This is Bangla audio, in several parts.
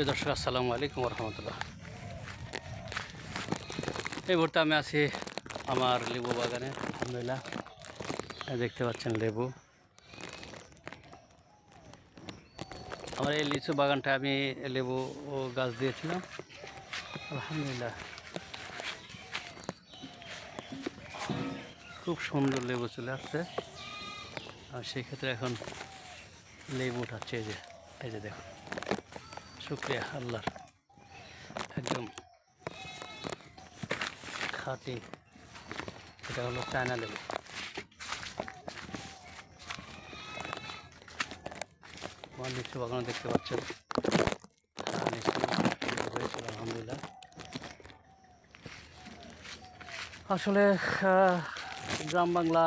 প্রিয় দর্শক, আসসালামু আলাইকুম রহমতুল্লাহ এই মুহূর্তে আমি আছি আমার লেবু বাগানে, আলহামদুলিল্লাহ। দেখতে পাচ্ছেন লেবু। আমার এই লিচু বাগানটা আমি লেবু ও গাছ দিয়েছিলাম। আলহামদুলিল্লাহ। খুব সুন্দর লেবু চলে আসছে। আর সেই ক্ষেত্রে এখন লেবু উঠাচ্ছে এই যে এই যে দেখুন। শুক্রিয়া আল্লাহর। একদম খাঁটি। এটা হলো চায়না লেবু। আমার লিচু বাগানে দেখতে পাচ্ছেন। হয়েছিল আলহামদুলিল্লাহ। আসলে গ্রাম বাংলা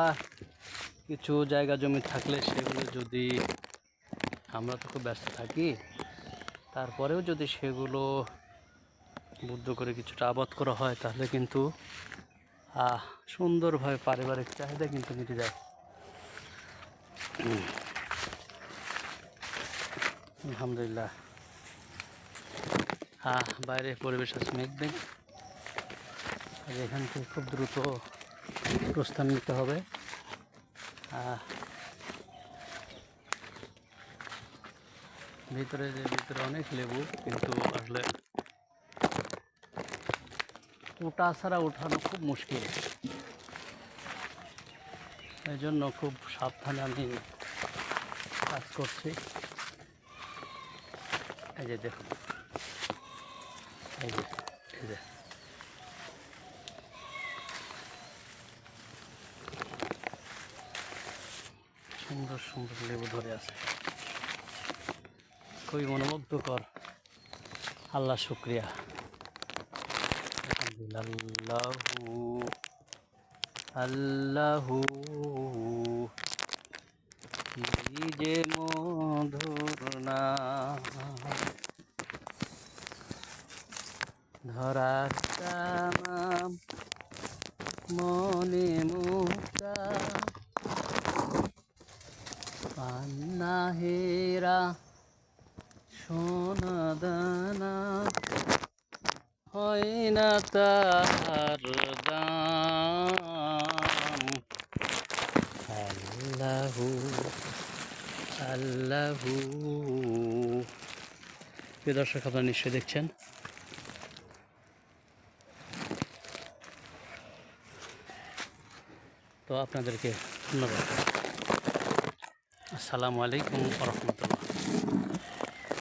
কিছু জায়গা জমি থাকলে সেগুলো যদি আমরা তো খুব ব্যস্ত থাকি তারপরেও যদি সেগুলো বুদ্ধ করে কিছুটা আবাদ করা হয়, তাহলে কিন্তু সুন্দরভাবে পারিবারিক চাহিদা কিন্তু মিটে যায়। আলহামদুলিল্লাহ। হ্যাঁ বাইরে পরিবেশ আছে মেঘমেঘ আর এখান থেকে খুব দ্রুত প্রস্থান নিতে হবে। ভিতরে যে ভিতরে অনেক লেবু, কিন্তু আসলে ওটা ছাড়া ওঠানো খুব মুশকিল। এই জন্য খুব সাবধানে আমি কাজ করছি। এই যে দেখুন। এই যে এই যে। সুন্দর সুন্দর লেবু ধরে আছে। খুবই মনোমুগ্ধকর। আল্লাহ শুক্রিয়া। আল্লাহু কি যে মধুর না ধরার মনে মুক্তা। পান্না হেরা সোনা দানা হয় না তার দাম। আল্লাহু আল্লাহু। প্রিয় দর্শক, আপনারা নিশ্চয়ই দেখছেন। তো আপনাদেরকে ধন্যবাদ। আসসালামু আলাইকুম রহমতুল্লাহ।